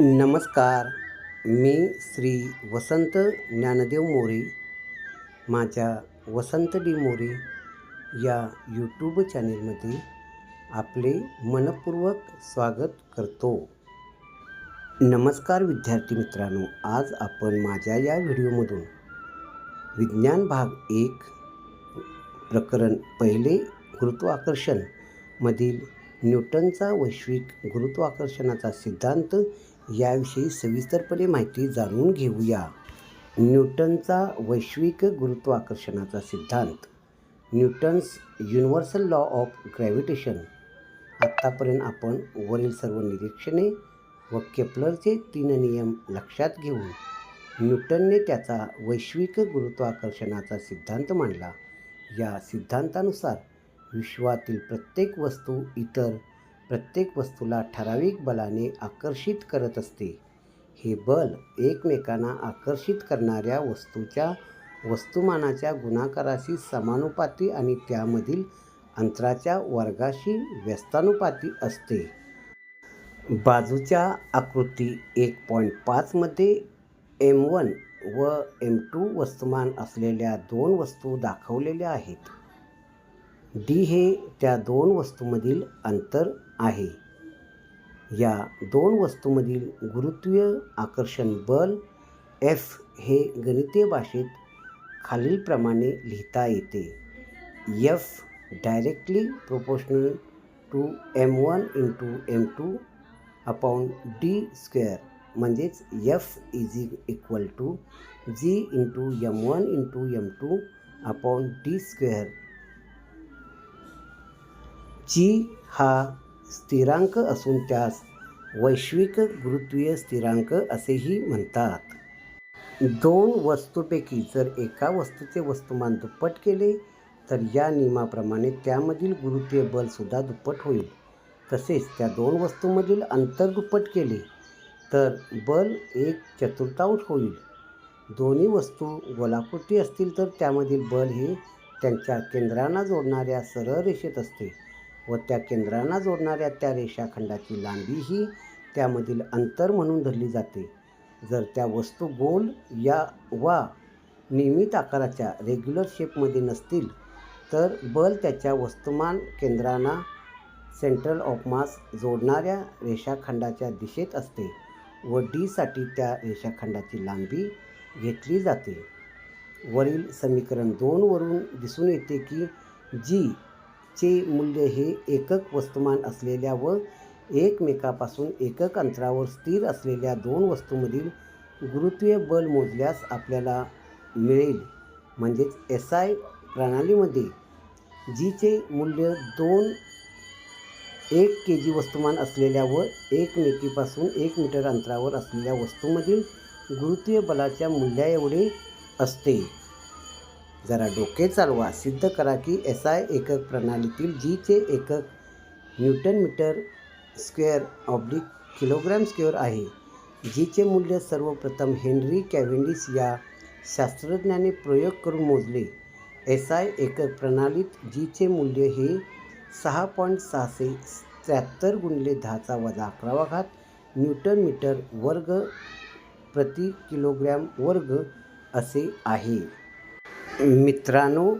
नमस्कार. मी श्री वसंत ज्ञानदेव मोरे माझ्या वसंत डी मोरे या यूट्यूब चॅनेलमध्ये आपले मनपूर्वक स्वागत करतो. नमस्कार विद्यार्थी मित्रांनो आज आपण माझ्या या व्हिडिओमधून विज्ञान भाग एक प्रकरण पहिले गुरुत्वाकर्षण मधील न्यूटनचा वैश्विक गुरुत्वाकर्षणाचा सिद्धांत याविषयी सविस्तरपणे माहिती जाणून घेऊया. न्यूटनचा वैश्विक गुरुत्वाकर्षणाचा सिद्धांत. Newton's universal law of gravitation. आत्तापर्यंत आपण वरील सर्व निरीक्षणे व केप्लरचे तीन नियम लक्षात घेऊन न्यूटनने त्याचा वैश्विक गुरुत्वाकर्षणाचा सिद्धांत मांडला. या सिद्धांतानुसार विश्वातील प्रत्येक वस्तू इतर प्रत्येक वस्तूला ठराविक बलाने आकर्षित करत असते. हे बल एकमेकांना आकर्षित करणाऱ्या वस्तूच्या वस्तुमानाच्या गुणाकाराशी समानुपाती आणि त्यामधील अंतराच्या वर्गाशी व्यस्तानुपाती असते. बाजूच्या आकृती एक पॉईंट पाचमध्ये एम वन व एम टू वस्तुमान असलेल्या दोन वस्तू दाखवलेल्या आहेत. डी हे त्या दोन वस्तूमधील अंतर आहे. या दोन वस्तूमधील गुरुत्वीय आकर्षण बल एफ हे गणितीय भाषेत खालीलप्रमाणे लिहिता येते. F directly proportional to M one into M two upon D square म्हणजेच F is equal to G into M one into M two upon D square G हा स्थिरांक असून त्यास वैश्विक गुरुत्वीय स्थिरांक असेही म्हणतात. दोन वस्तूपैकी जर एका वस्तूचे वस्तुमान दुप्पट केले तर या नियमाप्रमाणे त्यामधील गुरुत्वीय बलसुद्धा दुप्पट होईल. तसेच त्या दोन वस्तूमधील अंतर दुप्पट केले तर बल एक चतुर्थांश होईल. दोन्ही वस्तू गोलाकृती असतील तर त्यामधील बल हे त्यांच्या केंद्रांना जोडणाऱ्या सरळ रेषेत असते. व त्या केंद्रांना जोडणाऱ्या त्या रेषाखंडाची लांबी ही त्यामधील अंतर म्हणून धरली जाते. जर त्या वस्तू गोल या वा नियमित आकाराच्या रेग्युलर शेपमध्ये नसतील तर बल त्याच्या वस्तुमान केंद्रांना सेंट्रल ऑफ मास जोडणाऱ्या रेषाखंडाच्या दिशेत असते व डीसाठी त्या रेषाखंडाची लांबी घेतली जाते. वरील समीकरण दोनवरून दिसून येते की जी चे मूल्य हे एकक वस्तुमान असलेल्या व एकमेकापासून एकक अंतरावर स्थिर असलेल्या दोन वस्तूमधील गुरुत्वीय बल मोजल्यास आपल्याला मिळेल. म्हणजेच एस आय प्रणालीमध्ये जीचे मूल्य दोन एक के जी वस्तुमान असलेल्या व एकमेकीपासून एक मीटर अंतरावर असलेल्या वस्तूमधील गुरुत्वीय बलाच्या मूल्याएवढे असते. जरा डोके चालवा सिद्ध करा की एस आय एकक प्रणालीतील जीचे एकक newton metre square oblique kilogram square आहे. जीचे मूल्य सर्वप्रथम हेनरी कॅव्हेंडिस या शास्त्रज्ञाने प्रयोग करून मोजले. एस आय एकक प्रणालीत जीचे मूल्य हे सहा पॉईंट सहाशे त्र्याहत्तर गुणिले दहाचा वजा अकरावा घात न्यूटन मीटर वर्ग प्रति किलोग्रॅम वर्ग असे आहे. मित्रांनो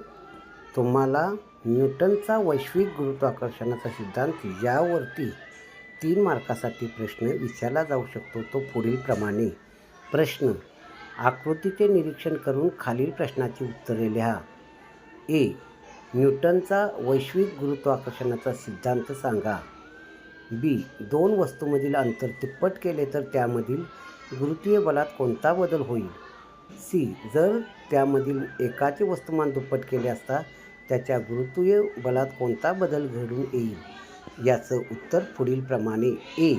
तुम्हाला न्यूटनचा वैश्विक गुरुत्वाकर्षणाचा सिद्धांत यावरती तीन मार्कासाठी प्रश्न विचारला जाऊ शकतो. तो पुढीलप्रमाणे प्रश्न आकृतीचे निरीक्षण करून खालील प्रश्नाची उत्तरे लिहा. ए न्यूटनचा वैश्विक गुरुत्वाकर्षणाचा सिद्धांत सांगा. बी दोन वस्तूमधील अंतर तिप्पट केले तर त्यामधील गुरुत्वीय बलात कोणता बदल होईल? सी. जर त्यामधील एकाचे वस्तुमान दुप्पट केले असता त्याच्या गुरुत्वीय बलात कोणता बदल घडून येईल? याचं उत्तर पुढीलप्रमाणे ए.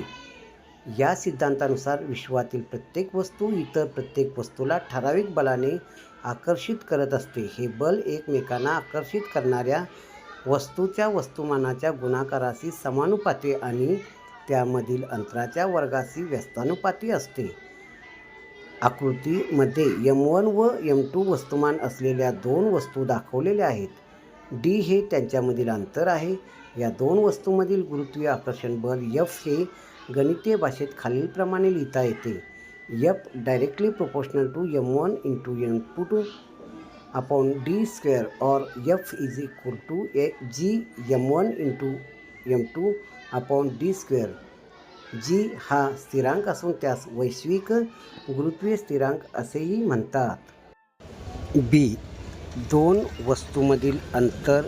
या सिद्धांतानुसार विश्वातील प्रत्येक वस्तू इतर प्रत्येक वस्तूला ठराविक बलाने आकर्षित करत असते. हे बल एकमेकांना आकर्षित करणाऱ्या वस्तूच्या वस्तुमानाच्या गुणाकाराशी समानुपाती आणि त्यामधील अंतराच्या वर्गाशी व्यस्तानुपाती असते. आकृतीमध्ये यम वन व यम टू वस्तुमान असलेल्या दोन वस्तू दाखवलेल्या आहेत. डी हे त्यांच्यामधील अंतर आहे. या दोन वस्तूमधील गुरुत्वीय आकर्षण बल यफ हे गणितीय भाषेत खालीलप्रमाणे लिहिता येते. F directly proportional to M one into M two two upon D square और F is equal to a G M one into M two upon D square G हा स्थिरांक असून त्यास वैश्विक गुरुत्वीय स्थिरांक असेही म्हणतात. बी दोन वस्तूमधील अंतर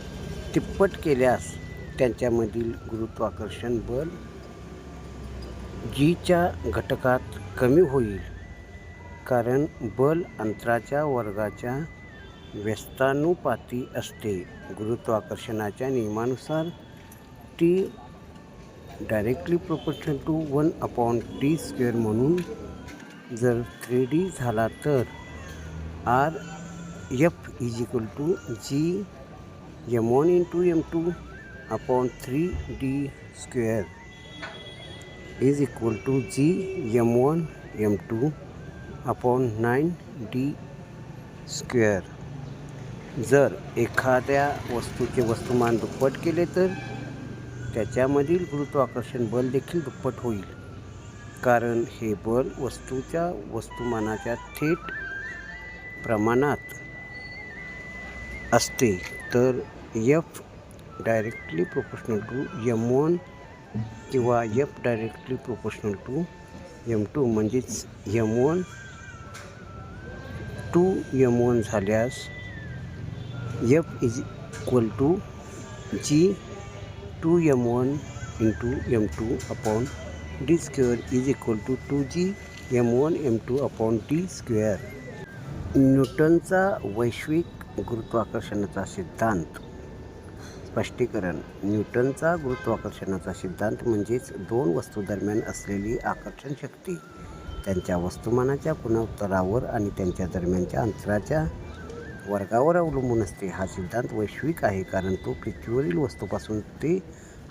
तिप्पट केल्यास त्यांच्यामधील गुरुत्वाकर्षण बल जीच्या घटकात कमी होईल. कारण बल अंतराच्या वर्गाच्या व्यस्तानुपाती असते. गुरुत्वाकर्षणाच्या नियमानुसार T directly proportional to one upon T square म्हणून जर थ्री डी झाला तर R F is equal to G M one into M two upon three D square is equal to G M one M two upon nine D square जर एखाद्या वस्तूचे वस्तुमान दुप्पट केले तर त्याच्यामधील गुरुत्वाकर्षण बल देखील दुप्पट होईल. कारण हे बल वस्तूच्या वस्तुमानाच्या थेट प्रमाणात असते. तर F directly proportional to M one किंवा F directly proportional to M two म्हणजेच M one two M one झाल्यास F is equal to G two M one into M two upon D square is equal to two G M one M two upon D square न्यूटनचा वैश्विक गुरुत्वाकर्षणाचा सिद्धांत. स्पष्टीकरण. न्यूटनचा गुरुत्वाकर्षणाचा सिद्धांत म्हणजेच दोन वस्तू दरम्यान असलेली आकर्षण शक्ती. त्यांच्या वस्तुमानाच्या गुणोत्तरावर आणि त्यांच्या दरम्यानच्या अंतराच्या वर्गावर अवलंबून असते. हा सिद्धांत वैश्विक आहे कारण तो पृथ्वीवरील वस्तूपासून ते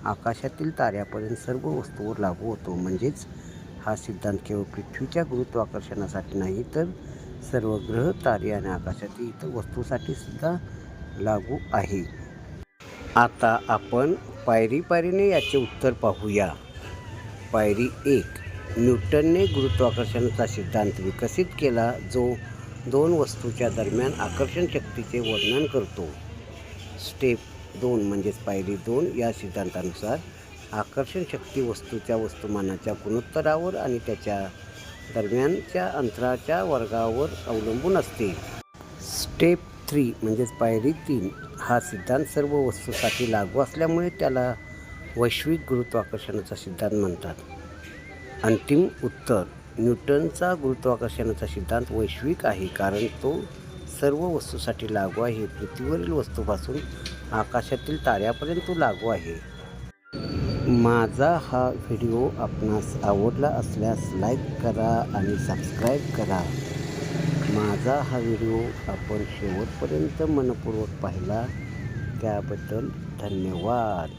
आकाशातील ताऱ्यापर्यंत सर्व वस्तूवर लागू होतो. म्हणजेच हा सिद्धांत केवळ पृथ्वीच्या गुरुत्वाकर्षणासाठी नाही तर सर्व ग्रह तारे आणि आकाशातील इतर वस्तूसाठी सुद्धा लागू आहे. आता आपण पायरी पायरीने याचे उत्तर पाहूया. पायरी एक न्यूटनने गुरुत्वाकर्षणाचा सिद्धांत विकसित केला जो दोन वस्तूच्या दरम्यान आकर्षण शक्तीचे वर्णन करतो. स्टेप दोन म्हणजेच पायरी दोन या सिद्धांतानुसार आकर्षण शक्ती वस्तूच्या वस्तुमानाच्या गुणोत्तरावर आणि त्याच्या दरम्यानच्या अंतराच्या वर्गावर अवलंबून असते. स्टेप थ्री म्हणजेच पायरी तीन हा सिद्धांत सर्व वस्तूसाठी लागू असल्यामुळे त्याला वैश्विक गुरुत्वाकर्षणाचा सिद्धांत म्हणतात. अंतिम उत्तर. न्यूटनचा गुरुत्वाकर्षणाचा सिद्धांत वैश्विक आहे कारण तो सर्व वस्तूसाठी लागू आहे. पृथ्वीवरील वस्तूपासून आकाशातील ताऱ्यापर्यंत तो लागू आहे. माझा हा व्हिडिओ आपणास आवडला असल्यास लाईक करा आणि सबस्क्राईब करा. माझा हा व्हिडिओ आपण शेवटपर्यंत मनपूर्वक पाहिला त्याबद्दल धन्यवाद.